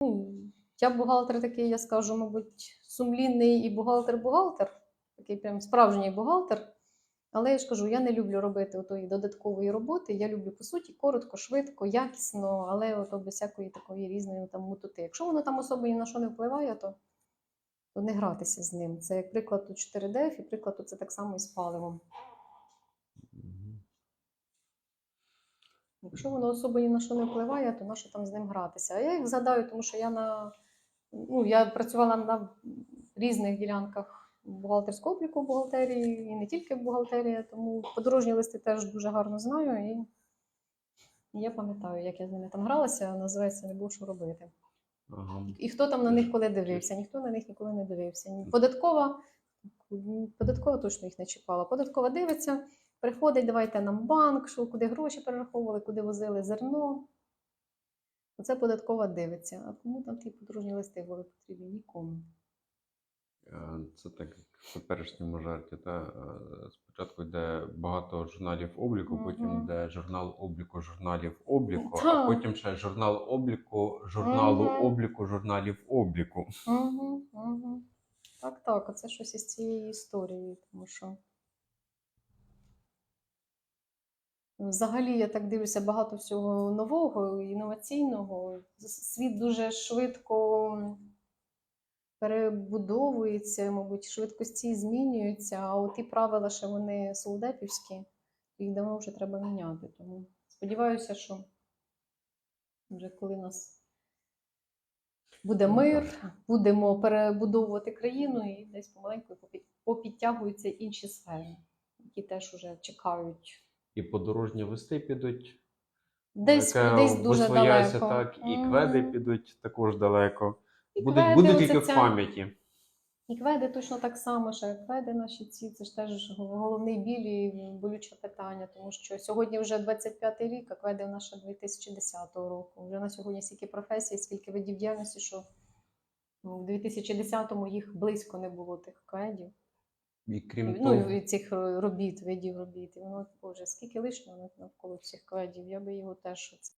Ну, я бухгалтер такий, я скажу, мабуть, сумлінний і бухгалтер-бухгалтер, такий прям справжній бухгалтер. Але я ж кажу, я не люблю робити отої додаткової роботи. Я люблю, по суті, коротко, швидко, якісно, але ото без всякої такої різної там мутути. Якщо воно там особо ні на що не впливає, то, то не гратися з ним. Це як приклад у 4DF і приклад це так само і з паливом. Якщо воно особо ні на що не впливає, то на що там з ним гратися? А я їх згадаю, тому що я на ну, я працювала на різних ділянках бухгалтерського обліку в бухгалтерії, і не тільки в бухгалтерії, тому подорожні листи теж дуже гарно знаю. І я пам'ятаю, як я з ними там гралася, називається не був що робити. Ага. І хто там на них коли дивився? Ніхто на них ніколи не дивився. Податкова, податкова точно їх не чіпала. Податкова дивиться, приходить, давайте нам банк, що куди гроші перераховували, куди возили зерно. Оце податкова дивиться. А кому там ті подружні листи були потрібні? Нікому. Е, Це так як в теперішньому жарті. Та? е, Спочатку йде багато журналів обліку, потім йде журнал обліку журналів обліку, а потім ще журнал обліку журналу Мгм. обліку журналів обліку. Угу, угу. Так, так, оце щось із цієї історії, тому що. Взагалі, я так дивлюся, багато всього нового, інноваційного. Світ дуже швидко перебудовується, мабуть, швидкості змінюються, а от ті правила, що вони солдатівські, їх давно вже треба міняти. Тому сподіваюся, що вже коли нас буде Ну, мир, будемо перебудовувати країну і десь помаленьку попі- попідтягуються інші сфери, які теж вже чекають. І подорожні листи підуть. Десь, яке десь дуже далеко. так, і Мгм. кведи підуть також далеко. І Будуть, кведи, будуть тільки в пам'яті. І кведи точно так само, що кведи наші ці, це ж теж головний біль і болюче питання, тому що сьогодні вже 25-й рік, а кведи в ще 2010 року. Вже на сьогодні стільки професій, скільки видів діяльності, що ну, в 2010-му їх близько не було тих кведів. І крім ну, того, і цих робіт, видів робіт. І воно, боже, скільки лишнього навколо цих кведів, я би його теж